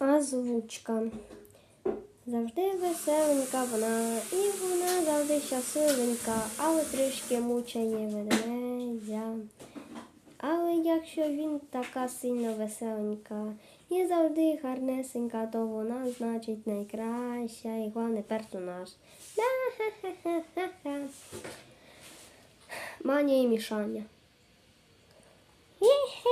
Озвучка. Завжди веселенька вона, і вона завжди щасливенька, але трішки мучає ведмедя. Але якщо він така сильно веселенька і завжди гарнесенька, то вона значить найкраща і головний персонаж. Да-ха-ха-ха-ха. Маня і Мішаня. Пах,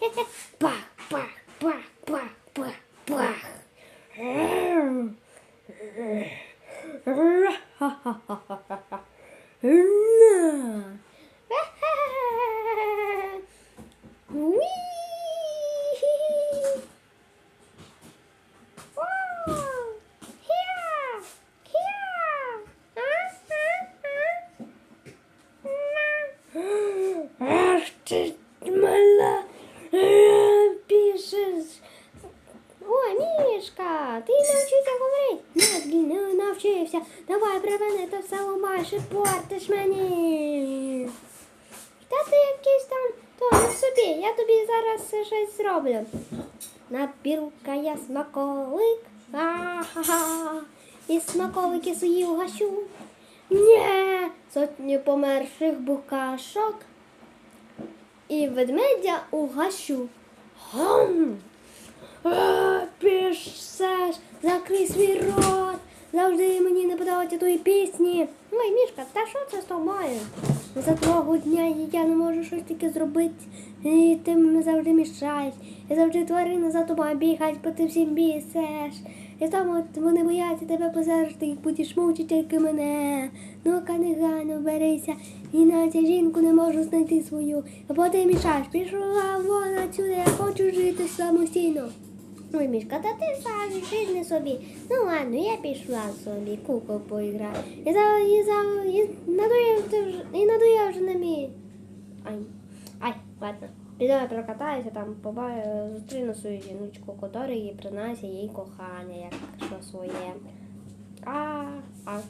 bah, bah, bah, bah, bah, bah. Mala. Ти. О, Мішка, ти навчився говорити? Нет, не навчився. Давай припини, ти все ламаєш і портиш мені. Та ти якийсь там, то не собі, я тобі зараз щось зроблю. Набірка я смаколик. Ха-ха-ха. І смаколики свої угощу. Нє, сотні померших букашок. І ведмедя угощу. Гам. А, Пішеш, закрий свій рот. Завжди мені не подобаються твої пісні. Ой, Мішка, та що це з тобою? За того дня я не можу щось таке зробити. І ти мені завжди мішаєш. І завжди тварини за тобою бігають, бо ти всім бісиш. І тому от вони бояться тебе і будеш мучити тільки мене. Ну-ка, негайно берися, іначе жінку не можу знайти свою. Або ти мішаєш, пішла вон отсюди, я хочу жити самостійно. Ой, Мішка, та ти сам жити не собі. Ну ладно, я пішла собі, куклу поіграю. І за і за і надоїв і надоїв вже на мій. Ай, ай, ладно. Піду я прокатаюся там, побачу, зустріну свою жіночку, котра їй принесе їй кохання, як що своє. А, а.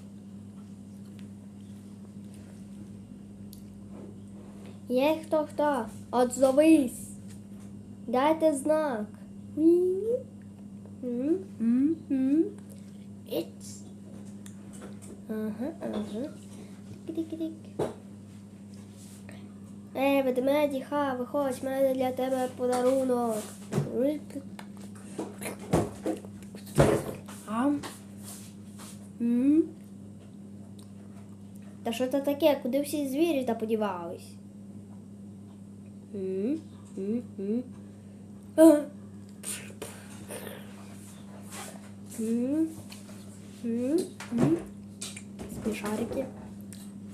Є хто хто? Отзовись. Дайте знак. Ага, ага. Тик-тик-тик. Ей, ведмеді, ха, виходь, в мене для тебе подарунок. Ам. М. Та що це таке? Куди всі звірі та подівались? М, м, м. А. М, м, м. Смішарики.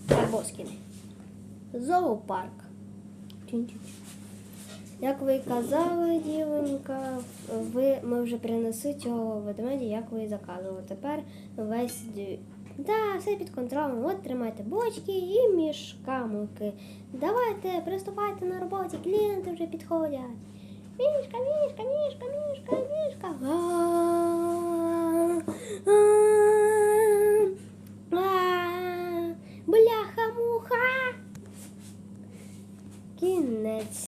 Барбоскіни. Зоопарк. Як ви казали, дівонька, ви, ми вже принесли цього ведмедя, як ви заказували. Тепер весь Да, все під контролем. От тримайте бочки і мішкамики. Давайте, приступайте на роботі, клієнти вже підходять. Мішка, мішка, мішка, мішка, мішка.